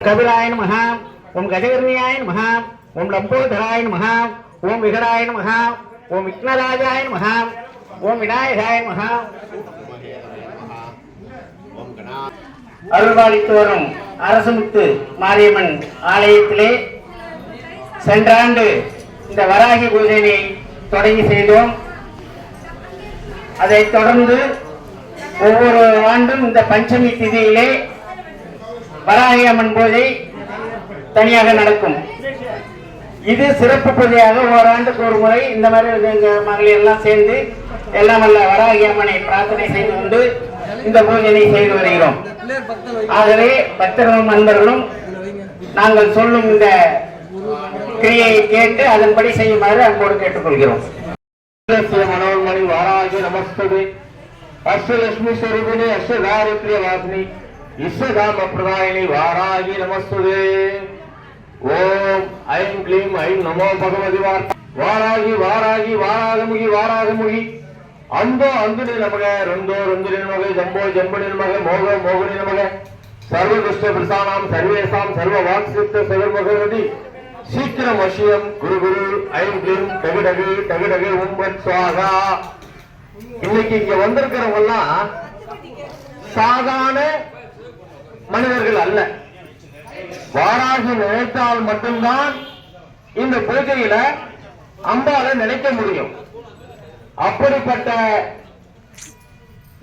கபிலாய நமஹ ஓம் கஜகர்ணியாய நமஹ ஓம் லம்போதராய நமஹ ஓம் விகடாய நமஹ ஓம் விக்னராஜாய நமஹ ஓம் விநாயகாய நமஹ. அருள்பாலித்து வரும் அரசுமுத்து மாரியம்மன் ஆலயத்திலே சென்ற ஆண்டு இந்த வராகி பூஜையை தொடங்கி செய்தோம். அதைத் தொடர்ந்து ஒவ்வொரு ஆண்டும் இந்த பஞ்சமி திதியிலே வராகி அம்மன் பூஜை தனியாக நடக்கும். இது சிறப்பு பூஜையாக ஓராண்டுக்கு ஒரு முறை இந்த மாதிரி எங்கள் மகளிர் எல்லாம் சேர்ந்து எல்லாம் வல்ல வராகி அம்மனை பிரார்த்தனை செய்து கொண்டு இந்த பூஜையை செய்து வருகிறோம். ஆகவே பக்தர்களும் நண்பர்களும் நாங்கள் சொல்லும் இந்த கிரியை கேட்டு அதன்படி செய்யுமாறு அன்போடு கேட்டுக்கொள்கிறோம். अस्य लक्ष्मी स्वरूपिणी अस्य दारिद्र्य वासिनी इस्य धाम प्रदायिनी वाराही नमस्तुते ஓம் ஐம் க்ளீம் ஐம் நமோ பகவதி வாராகி வாராகி வாராகமுகி வாராகமுகி. அந்தோ அந்துடி நமக ரெண்டோ ரெண்டுடி நமக ஜம்போ ஜம்புடி நமக மோக மோகடி நமக. சர்வ துஷ்ட பிரசானாம் சர்வேசாம் சர்வ வாக்சித்த சர்வமகதி சீக்கிரம் வசியம் குரு குரு ஐம் க்ளீம் டகு டகு டகு டகு உம்பத் சுவாகா. இன்னைக்கு இங்க வந்திருக்கிறவங்க எல்லாம் சாதாரண மனிதர்கள் அல்ல. வாராகி நினைத்தால் மட்டும்தான் இந்த பூஜையில அம்பால நினைக்க முடியும். அப்படிப்பட்ட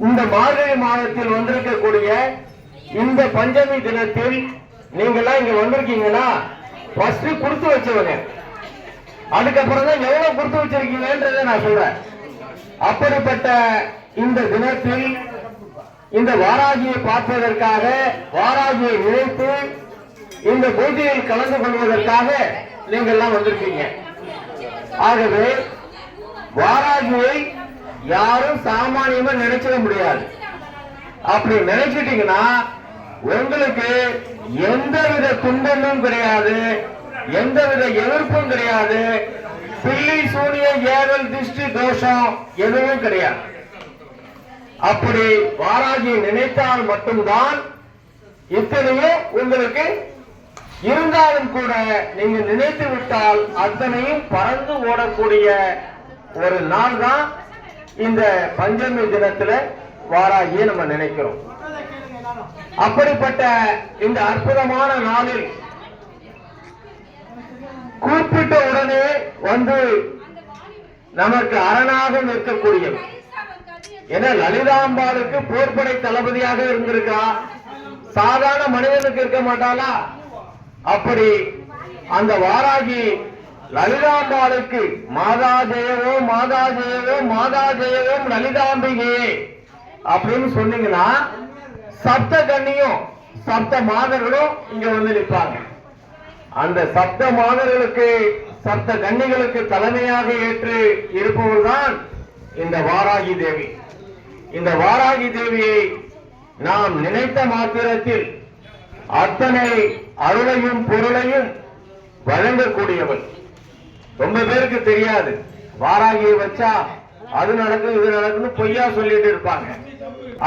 இந்த மார்கழி மாதத்தில் வந்திருக்கக்கூடிய இந்த பஞ்சமி தினத்தில் நீங்கெல்லாம் இங்க வந்திருக்கீங்கன்னா ஃபர்ஸ்ட் கொடுத்து வச்சவங்க. அதுக்கப்புறம் தான் எவ்வளவு கொடுத்து வச்சிருக்கீங்கன்றதை நான் சொல்றேன். அப்படிப்பட்ட இந்த தினத்தில் இந்த வாராகியை பார்ப்பதற்காக வாராகியை நினைத்து இந்த பூஜையில் கலந்து கொள்வதற்காக நீங்கள் எல்லாம் வந்திருக்கீங்க. ஆகவே வாராகியை யாரும் சாமானியமா நினைச்சிட முடியாது. அப்படி நினைச்சிட்டீங்கன்னா உங்களுக்கு எந்தவித துன்பமும் கிடையாது எந்தவித எதிர்ப்பும் கிடையாது. பில்லி சூரிய ஏவல் திருஷ்டி தோஷம் எதுவும் கிடையாது. அப்படி வாராகி நினைத்தால் மட்டும்தான் இத்தனையும் உங்களுக்கு இருந்தாலும் கூட நீங்க நினைத்து விட்டால் அத்தனையும் பறந்து ஓடக்கூடிய ஒரு நாள் தான் இந்த பஞ்சமி தினத்துல வாராகியை நம்ம நினைக்கிறோம். அப்படிப்பட்ட இந்த அற்புதமான நாளில் கூப்பிட்ட உடனே வந்து நமக்கு அரணாக நிற்கக்கூடிய ஏன்னா லலிதாம்பாளுக்கு போர்படை தளபதியாக இருந்திருக்கா சாதாரண மனிதனுக்கு இருக்க மாட்டாளா? அப்படி அந்த வாராகி லலிதாம்பாளுக்கு மாதா ஜெயவோ மாதா ஜெயவோ மாதா ஜெயவோம் லலிதாம்பிகையே அப்படின்னு சொன்னீங்கன்னா சப்த கண்ணியும் சப்த மாதர்களும் இங்க வந்து நிற்பாங்க. அந்த சப்த மாதர்களுக்கு சப்த கன்னிகளுக்கு தலைமையாக ஏற்று இருப்பவர்தான் இந்த வாராகி தேவி. இந்த வாராகி தேவியை நாம் நினைத்த மாத்திரத்தில் அத்தனை அருளையும் பொருளையும் வழங்கக்கூடியவள். ரொம்ப பேருக்கு தெரியாது. வாராகியை வச்சா அது நடக்கும் இது நடக்கும்னு பொய்யா சொல்லிட்டு இருப்பாங்க.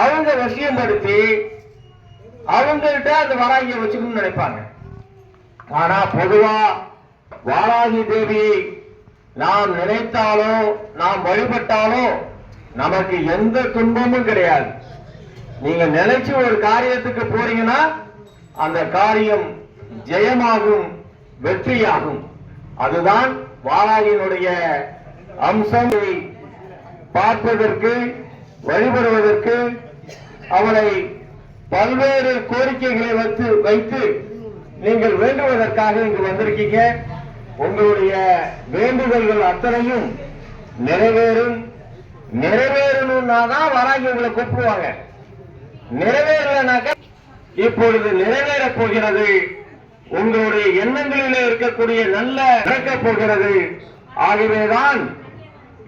அவங்க வசியப்படுத்தி அவங்கள்ட்ட அந்த வாராகியை வச்சுக்கணும்னு நினைப்பாங்க. ஆனா பொதுவா வாராகி தேவி நாம் நினைத்தாலோ நாம் வழிபட்டாலோ நமக்கு எந்த துன்பமும் கிடையாது. நீங்க நினைச்சு ஒரு காரியத்துக்கு போறீங்கன்னா அந்த காரியம் ஜெயமாகும் வெற்றியாகும். அதுதான் வாராகியினுடைய அம்சம். பார்ப்பதற்கு வழிபடுவதற்கு அவளை பல்வேறு கோரிக்கைகளை வைத்து வைத்து நீங்கள் வேண்டுவதற்காக இங்கு வந்திருக்கீங்க. உங்களுடைய வேண்டுதல்கள் அத்தனையும் நிறைவேறும். நிறைவேறணும்னா தான் வராங்க உங்களை கூப்பிடுவாங்க. நிறைவேறலனாக்க இப்பொழுது நிறைவேறப் போகிறது. உங்களுடைய எண்ணங்களிலே இருக்கக்கூடிய நல்ல நடக்கப் போகிறது. ஆகவேதான்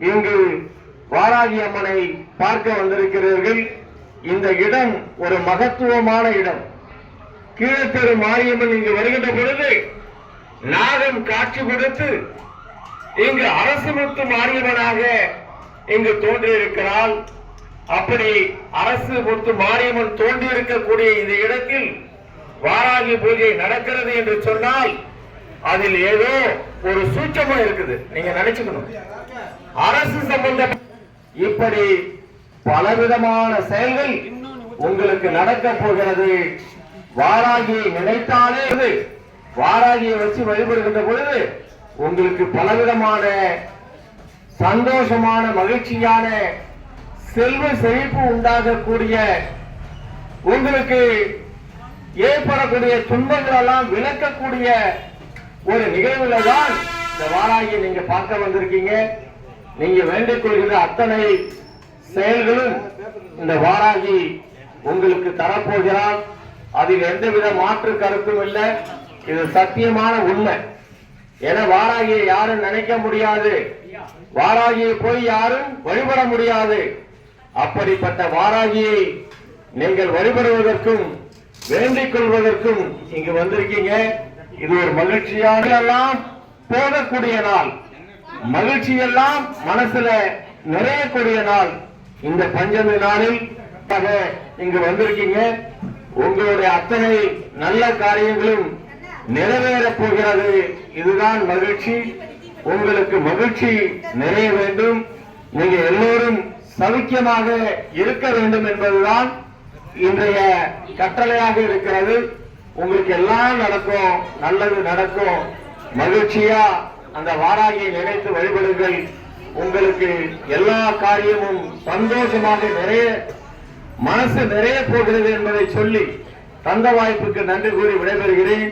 இங்கு வாராகி அம்மனை பார்க்க வந்திருக்கிறீர்கள். இந்த இடம் ஒரு மகத்துவமான இடம். கீழ்த்தரு மாரியம்மன் இங்கு வருகின்ற பொழுது நாகம் காட்சி கொடுத்து இங்கு அரசு முத்து மாரியம்மனாக இங்கு தோன்றியிருக்கிறாள். அப்படி அரசு முத்து மாரியம்மன் தோன்றியிருக்கக்கூடிய இந்த இடத்தில் வாராகி பூஜை நடக்கிறது என்று சொன்னால் அதில் ஏதோ ஒரு சூட்சமா இருக்குது. நீங்க நினைச்சுக்கணும். அரசு சம்பந்தம் இப்படி பலவிதமான செயல்கள் உங்களுக்கு நடக்க போகிறது. வாராகியை நினைத்தாலே இது, வாராகியை வச்சு வழிபடுகின்ற பொழுது உங்களுக்கு பலவிதமான சந்தோஷமான மகிழ்ச்சியான செல்வ செழிப்பு உண்டாகக்கூடிய உங்களுக்கு ஏற்படக்கூடிய துன்பங்கள் எல்லாம் விளக்கக்கூடிய ஒரு நிகழ்வுல தான் இந்த வாராகியை நீங்க பார்க்க வந்திருக்கீங்க. நீங்க வேண்டிக் கொள்கிற அத்தனை செயல்களும் இந்த வாராகி உங்களுக்கு தரப்போகிறார். அதில் எந்தவித மாற்று கருத்தும் இல்லை. இது சத்தியமான உண்மை. என வாராகியை யாரும் நினைக்க முடியாது. வாராகியை போய் யாரும் வழிபட முடியாது. அப்படிப்பட்ட வாராகியை நீங்கள் வழிபடுவதற்கும் வேண்டிக் கொள்வதற்கும் இங்கு வந்திருக்கீங்க. இது ஒரு மகிழ்ச்சியான எல்லாம் போகக்கூடிய நாள். மகிழ்ச்சி எல்லாம் மனசுல நிறையக்கூடிய நாள். இந்த பஞ்சமி நாளில் இங்கு வந்திருக்கீங்க. உங்களுடைய அத்தனை நல்ல காரியங்களும் நிறைவேறப் போகிறது. இதுதான் மகிழ்ச்சி. உங்களுக்கு மகிழ்ச்சி நிறைய வேண்டும். நீங்க எல்லோரும் சவிக்கியமாக இருக்க வேண்டும் என்பதுதான் இன்றைய கட்டளையாக இருக்கிறது. உங்களுக்கு எல்லாம் நடக்கும். நல்லது நடக்கும். மகிழ்ச்சியா அந்த வாராகியை நினைத்து வழிபடுங்கள். உங்களுக்கு எல்லா காரியமும் சந்தோஷமாக நிறைய மனசு நிறைய போகிறது என்பதை சொல்லி தந்த வாய்ப்புக்கு நன்றி கூறி விடைபெறுகிறேன்.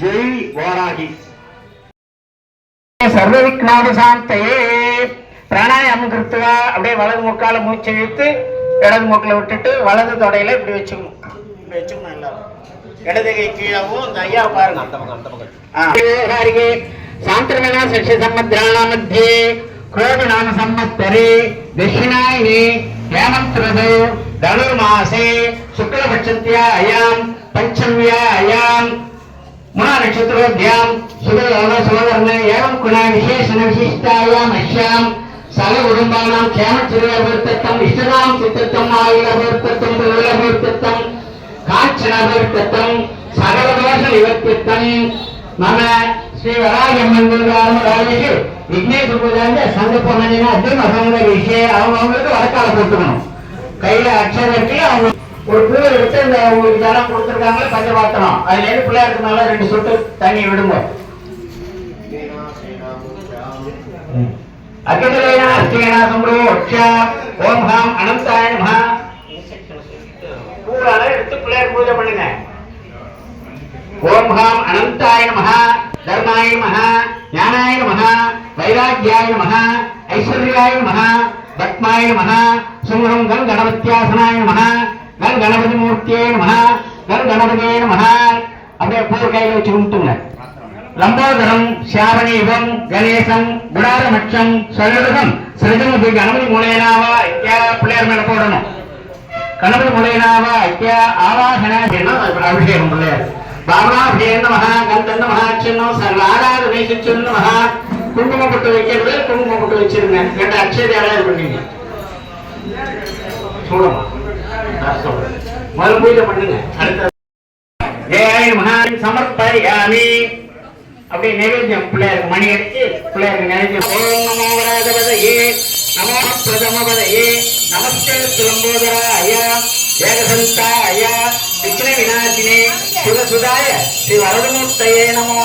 ஜெய் வாராகி. சர்வவிக்னாபசாந்தையே விக்னாதி சாந்தையே பிராணாயாமம் கிருத்துவா. அப்படியே வலது முக்கால மூச்சு இழுத்து இடது மூக்கில் விட்டுட்டு வலது தொடையில இப்படி வச்சுக்கணும். இப்படி வச்சுக்கணும் எல்லாரும். இடது கை கீழாவும் இந்த ஐயா பாருங்க அந்த பக்கம் அந்த பக்கம். சாந்திரமேனா சஷ்ய சம்பத்ராண மத்தியே கோபி நாம சம்மத்தரே தட்சிணாயினி. ஹேமந்த்ரது தனுர்மாசே சுக்லபட்சத்தியாயாம் பஞ்சமியாயாம் முனா நட்சத்திரோத்யாம் சுகலோக சுகவர்ண ஏவம் குண விசேஷண விசிஷ்டாயாம் அஷ்யாம். சக குடும்பானாம் கேமச்சிறுவர்த்தம் இஷ்டதாம் சித்தத்தம் ஆயுளவர்த்தம் திருளவர்த்தம் காட்சணவர்த்தம் சகலதோஷ நிவர்த்தித்தம் மம ಶ್ರೀ ವರಾಯಮ್ಮನ್ ராஜேஷ் விக்னேஷ் சங்க பொண்ணா அர்ஜுன் மசங்க விஷய அவங்க அவங்களுக்கு வழக்கால கொடுத்துக்கணும். கையில அக்ஷரம் இருக்கு அவங்க ஒரு பூ எடுத்து இந்த உங்களுக்கு ஜலம் கொடுத்துருக்காங்க பஞ்சபாத்திரம் அதுல இருந்து பிள்ளையாருக்கு மேல ரெண்டு சொட்டு தண்ணி விடுங்க. அகிலேனா அஸ்தேனா அக்ஷா ஓம் ஹாம் அனந்தாய நமஹ பூவால எடுத்து பிள்ளையார் பூஜை பண்ணுங்க. ஓம் ஹாம் அனந்தாய நமஹ தர்மாய நமஹ ஞானாய நமஹ வைராக்கியாய நமஹ ஐஸ்வர்யாய நமஹ பத்மாய நமஹ சுமரம் கல் கணபத்தியாசனாய நமஹ கல் கணபதி மூர்த்தியே நமஹ கல் கணபதியே நமஹ. அப்படியே பூ கையில் வச்சு கும்பிட்டுங்க. லம்போதரம் சியாவணீபம் கணேசம் குடாரமட்சம் சொல்லுகம் போய் கணபதி மூலையனாவா இத்தியா பிள்ளையார் மேல போடணும். கணபதி மூலையனாவா ஐக்கிய ஆவாகன அபிஷேகம் பிள்ளையார். பாபனாபிஷேகம் நமஹ கந்தன் நமஹ சின்னம் சர்வாராத வேசிச்சு நமஹ. குங்குமப்பட்டு வைக்கிறது குங்குமப்பட்டு வச்சிருங்க. கேட்ட அக்ஷதை அடையாளம் பண்ணீங்க. சொல்லுமா நான் பூஜை பண்ணுங்க அடுத்த சமர்ப்பயாமி அப்படியே நைவேத்தியம் பிள்ளையாருக்கு மணி அடிச்சு பிள்ளையாருக்கு நைவேத்தியம் ஓம் நமோ வராஜபதையே நமோ பிரதமபதையே நமஸ்தே சுலம்போதராய ஐயா ஏகசந்தா விக்ன விநாசினே சுதசுதாய ஸ்ரீ வரதமூர்த்தையே நமோ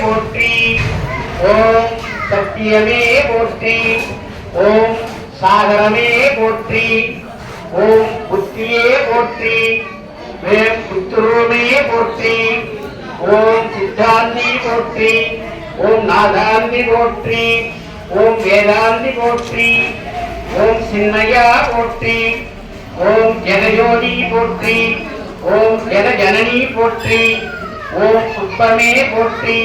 போற்றி ஓம் சத்தியமே போற்றி ஓம் சாகரமே போற்றி ஓம் புத்தியே போற்றி வேம் புத்துருவமே போற்றி ஓம் சித்தாந்தி போற்றி ஓம் நாதாந்தி போற்றி ஓம் வேதாந்தி போற்றி ஓம் சின்மயா போற்றி ஓம் ஜனஜோதி போற்றி ஓம் ஜனஜனனி போற்றி ஓம் சுப்பமே போற்றி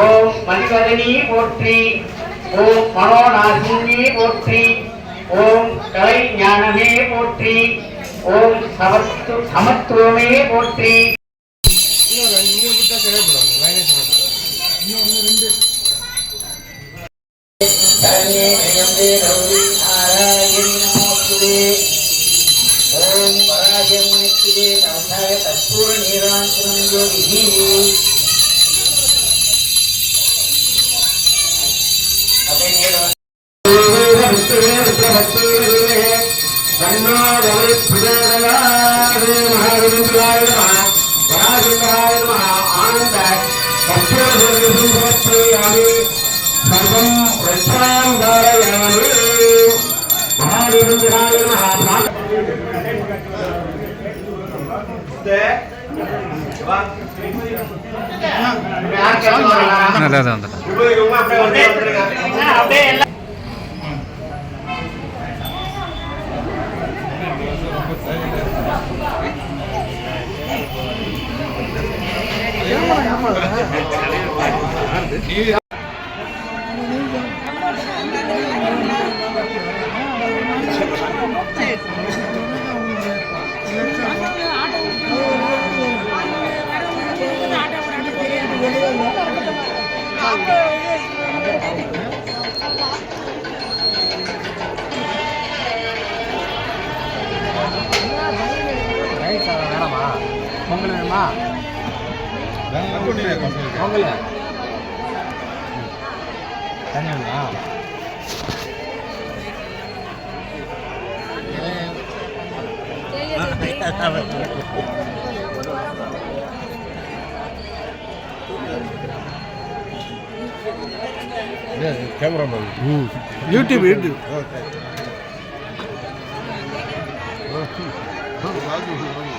ஓம் மணிவதனி போற்றி ஓம் மனோநாசினி போற்றி ஓம் கலை ஞானமே போற்றி ஓம் சமத்துவமே போற்றி. Om Parajam Nikhil Dasaya Tatpur Niranjan Jodhi Om Parajam Nikhil Dasaya Tatpur Niranjan Jodhi நீ ரைஸ் சாதம் வேணாமா பொங்கல் வேணுமா பொங்கல் தண்ணி வேணுமா Thank you. Cameraman YouTube YouTube Raju